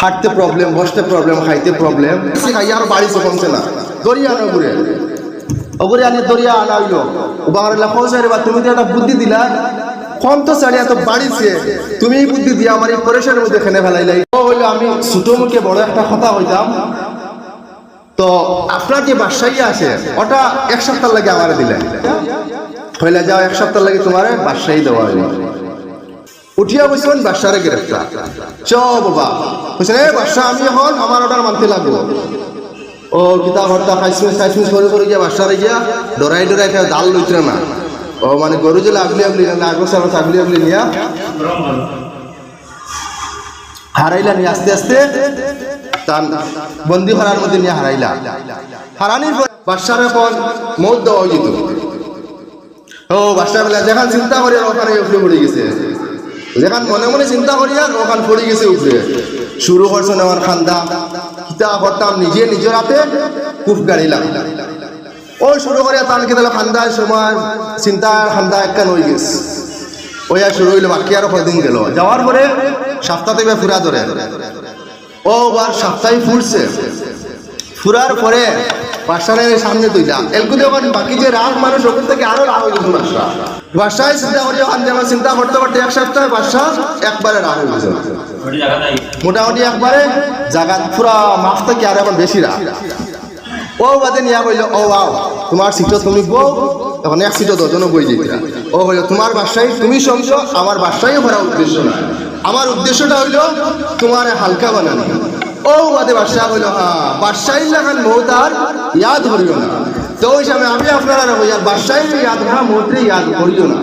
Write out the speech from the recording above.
হাঁটতে প্রবলেম বসতে প্রবলেম খাইতে প্রবলেম খাই আর বাড়ি কমছে না। দরিয়া আনো ঘুরে। ওগুরে আনি দরিয়া আনা হইল। ওবার খোঁজারে বা তুমি তো একটা বুদ্ধি দিলা। কম তো সারি এত বাড়িছে। তুমি এই বুদ্ধি দিয়ে আমার এই পরেশানের মধ্যে খেনে ফেলাইলাই। ও হইল আমি ছোট মুখে বড় একটা কথা হইতাম তো আপনার যে বাসাই আছে ওটা এক সপ্তাহ লাগে আমার দিলে। হইলে যাও, এক সপ্তাহ লাগে তোমার বাসাই দেওয়া হইল। উঠিয়া বসবেন বাসারে গ্রেফতার চ বাবা বলছেন এ বাসা আমি এখন আমার অর্ডার মানতে লাগবো। ও কিতা ভর্তা খাইসমিস খাইসমিস করে করে গিয়া বাসারে গিয়া ডরাই ডরাই না। ও মানে গরু যে আগলি আগলি না নিয়া হারাইলা নিয়ে আস্তে আস্তে তার বন্দি হারার মধ্যে নিয়ে হারাইলা। হারানির পর বাদশার এখন মৌত দেওয়া ও বাদশা বেলা যেখান চিন্তা করি ওখানে পড়ে গেছে। যেখান মনে মনে চিন্তা করি আর ওখান পড়ে গেছে উপরে। শুরু করছেন আমার খান্দা। কিতা করতাম, নিজে নিজের হাতে কুফ গাড়িলাম। ওই শুরু করে তান কে দিল খান্দার সময় চিন্তা খান্দা একটা হয়ে গেছে। ওই আর শুরু হইল, বাকি আরও কয়দিন গেল। যাওয়ার পরে সপ্তাহ ফুরা ধরে। ও বার সপ্তাহে ফুরছে। ফুরার পরে বাসারের সামনে তুইলা এলকু যখন বাকি যে রাগ মানুষ, ওখান থেকে আরও রাগ হয়ে গেছে বাসা বাসায় চিন্তা করি ওখান যেমন চিন্তা করতে করতে এক সপ্তাহে বাসা একবারে রাগ হয়ে গেছে মোটামুটি একবারে জায়গা পুরা মাফ থেকে আর এখন বেশি রাগ। ও বাদে নিয়া কইল, ও, আও, তোমার সিটও তুমি বউ, এখন এক সিটও দশজনও বই যেতে ও কইল, তোমার বাসায় তুমি সমঝো আমার বাসায় ভরা উদ্দেশ্য না আমার উদ্দেশ্যটা হইল, তোমার হালকা বানানো। ও বাদে বাদশাহ হইল হ্যাঁ বাদশাহী লাগান মৌতার ইয়াদ করিও না। তো ওই সময় আমি আপনারা কই আর বাদশাহী ইয়াদ ইয়াদ করিও না।